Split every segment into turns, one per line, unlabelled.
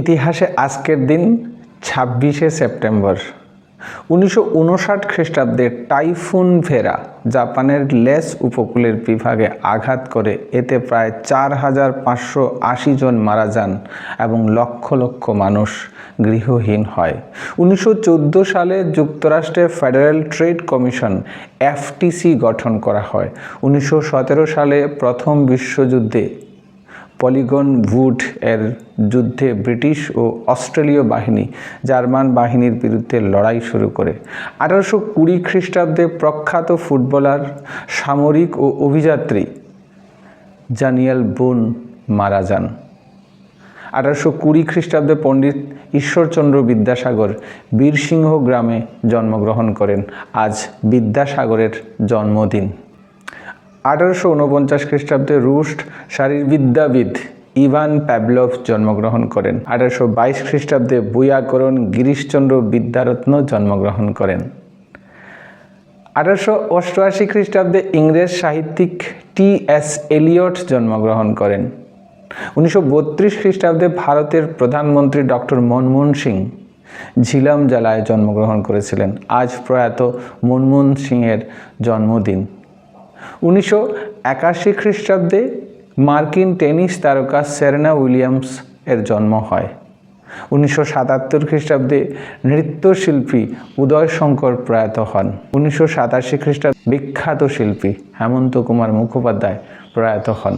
ইতিহাসে আজকের দিন ছাব্বিশে সেপ্টেম্বর। উনিশশো উনষাট খ্রিস্টাব্দে টাইফুন ভেরা জাপানের লেস উপকূলের বিভাগে আঘাত করে, এতে প্রায় চার হাজার পাঁচশো আশি জন মারা যান এবং লক্ষ লক্ষ মানুষ গৃহহীন হয়। উনিশশো চোদ্দ সালে যুক্তরাষ্ট্রের ফেডারেল ট্রেড কমিশন এফটিসি গঠন করা হয়। উনিশশো সতেরো সালে প্রথম বিশ্বযুদ্ধে পলিগন ভুড এর যুদ্ধে ব্রিটিশ ও অস্ট্রেলীয় বাহিনী জার্মান বাহিনীর বিরুদ্ধে লড়াই শুরু করে। আঠারোশো কুড়ি খ্রিস্টাব্দে প্রখ্যাত ফুটবলার, সামরিক ও অভিযাত্রী জানিয়াল বোন মারা যান আঠারোশো কুড়ি খ্রিস্টাব্দে পণ্ডিত ঈশ্বরচন্দ্র বিদ্যাসাগর বীরসিংহ গ্রামে জন্মগ্রহণ করেন। আজ বিদ্যাসাগরের জন্মদিন। আঠারোশো উনপঞ্চাশ খ্রিস্টাব্দে রুশ শারীরবিদ্যাবিদ ইভান প্যাবলভ জন্মগ্রহণ করেন। আঠারোশো বাইশ খ্রিস্টাব্দে বৈয়াকরণ গিরিশচন্দ্র বিদ্যারত্ন জন্মগ্রহণ করেন। আঠারোশো অষ্টআশি খ্রিস্টাব্দে ইংরেজ সাহিত্যিক টি এস এলিয়ট জন্মগ্রহণ করেন। উনিশশো বত্রিশ খ্রিস্টাব্দে ভারতের প্রধানমন্ত্রী ডক্টর মনমোহন সিং ঝিলাম জেলায় জন্মগ্রহণ করেছিলেন। আজ প্রয়াত মনমোহন সিংয়ের জন্মদিন। উনিশশো একাশি খ্রিস্টাব্দে মার্কিন টেনিস তারকা সেরেনা উইলিয়ামস এর জন্ম হয়। উনিশশো সাতাত্তর খ্রিস্টাব্দে নৃত্যশিল্পী উদয় শঙ্কর প্রয়াত হন। উনিশশো সাতাশি খ্রিস্টাব্দে বিখ্যাত শিল্পী হেমন্ত কুমার মুখোপাধ্যায় প্রয়াত হন।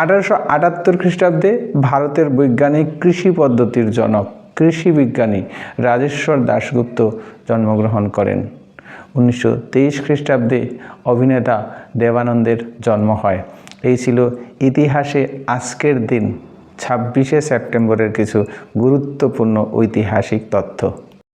আঠারোশো আটাত্তর খ্রিস্টাব্দে ভারতের বৈজ্ঞানিক কৃষি পদ্ধতির জনক, কৃষি বিজ্ঞানী রাজেশ্বর দাশগুপ্ত জন্মগ্রহণ করেন। উনিশশো তেইশ খ্রিস্টাব্দে অভিনেতা দেবানন্দের জন্ম হয়। এই ছিল ইতিহাসে আজকের দিন, ছাব্বিশে সেপ্টেম্বরের কিছু গুরুত্বপূর্ণ ঐতিহাসিক তথ্য।